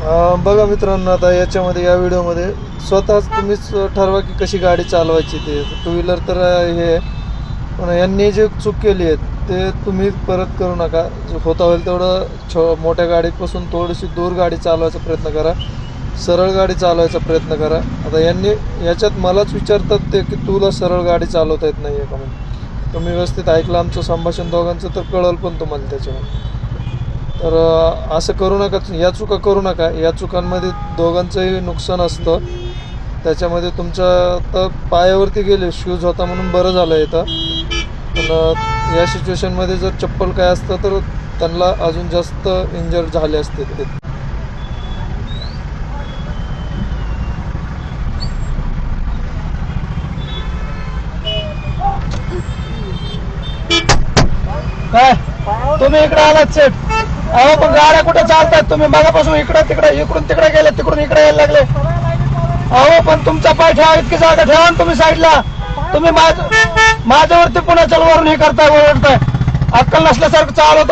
बघा मित्रांनो आता याच्यामध्ये या व्हिडिओमध्ये स्वतःच तुम्हीच ठरवा की कशी गाडी चालवायची ते. टू व्हीलर तर हे आहे. पण यांनी जे चूक केली आहे ते तुम्ही परत करू नका. होता होईल तेवढं छो मोठ्या गाडीपासून थोडीशी दूर गाडी चालवायचा प्रयत्न करा. सरळ गाडी चालवायचा प्रयत्न करा. आता यांनी याच्यात मलाच विचारतात ते की तुला सरळ गाडी चालवता येत नाही आहे का म्हणून. तुम्ही व्यवस्थित ऐकलं आमचं संभाषण दोघांचं तर कळलं पण तुम्हाला त्याच्यामध्ये. तर असं करू नका या चुका करू नका. या चुकांमध्ये दोघांचंही नुकसान असतं. त्याच्यामध्ये तुमच्या तर पायावरती गेले शूज होता म्हणून बरं झालं इथं. पण या सिच्युएशनमध्ये जर चप्पल काय असतं तर त्यांना अजून जास्त इंजर झाले असते ते. काय? तुम्ही इकडे आलात सेट अहो पण गाड्या कुठे चालतात? तुम्ही मगापासून इकडं तिकडे इकडून तिकडे गेले तिकडून इकडे यायला लागले. अहो पण तुमचा पाय ठेवा इतकी जागा ठेवा तुम्ही साईडला. तुम्ही माझ माझ्यावरती पुन्हा चलवरून हे करताय ओरडताय. अक्कल नसल्यासारखं चालवतं